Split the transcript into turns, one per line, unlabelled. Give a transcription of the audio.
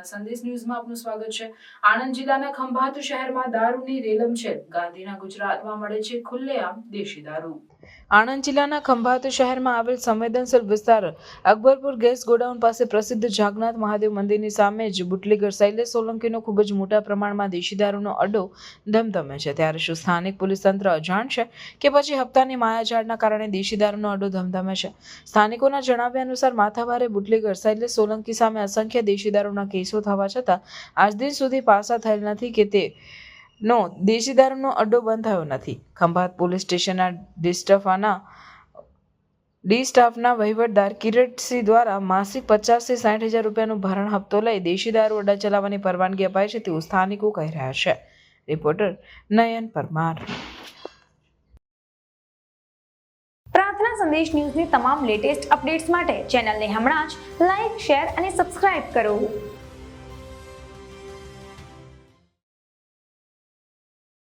પ્રાર્થના સંદેશ ન્યૂઝમાં આપનું સ્વાગત છે. આણંદ જિલ્લાના ખંભાત શહેરમાં દારૂની રેલમ છે. ગાંધીના ગુજરાતમાં મળે છે ખુલ્લેઆમ દેશી દારૂ. આણંદ જિલ્લાના ખંભાત શહેરમાં આવેલ સંવેદનશીલ વિસ્તાર અકબરપુર ગેસ ગોડાઉન પાસે પ્રસિદ્ધ જાગનાથ મહાદેવ મંદિરની સામે જ બુટલેગર શૈલેષ સોલંકીનો ખૂબ જ મોટા પ્રમાણમાં દેશી દારૂનો અડ્ડો ધમધમે છે. ત્યારે શું સ્થાનિક પોલીસ તંત્ર અજાણ છે કે પછી હપ્તાની માયાજાળના કારણે દેશી દારૂનો અડ્ડો ધમધમે છે? સ્થાનિકોના જણાવ્યા અનુસાર માથાભારે બુટલેગર શૈલેષ સોલંકી સામે અસંખ્ય દેશી દારૂના કેસો થવા છતાં આજ દિન સુધી પાસા થયેલ નથી કે તે નો દેશી દારૂનો અડ્ડો બંધ થયો નથી. ખંભાત પોલીસ સ્ટેશનના ડિસ્ટફાના ડી સ્ટાફના વહીવટદાર કિરીટસિંહ દ્વારા માસિક પચાસથી સાઠ હજાર રૂપિયાનું ભરણ હપ્તો લઈ દેશી દારૂ અડ્ડા ચલાવવાની પરવાનગી અપાય છે તેવું સ્થાનિકો કહી રહ્યા છે. રિપોર્ટર નયન પરમાર.
પ્રાર્થના સંદેશ ન્યૂઝની તમામ લેટેસ્ટ અપડેટ્સ માટે ચેનલને હમણાં જ લાઇક શેર અને સબસ્ક્રાઇબ કરો.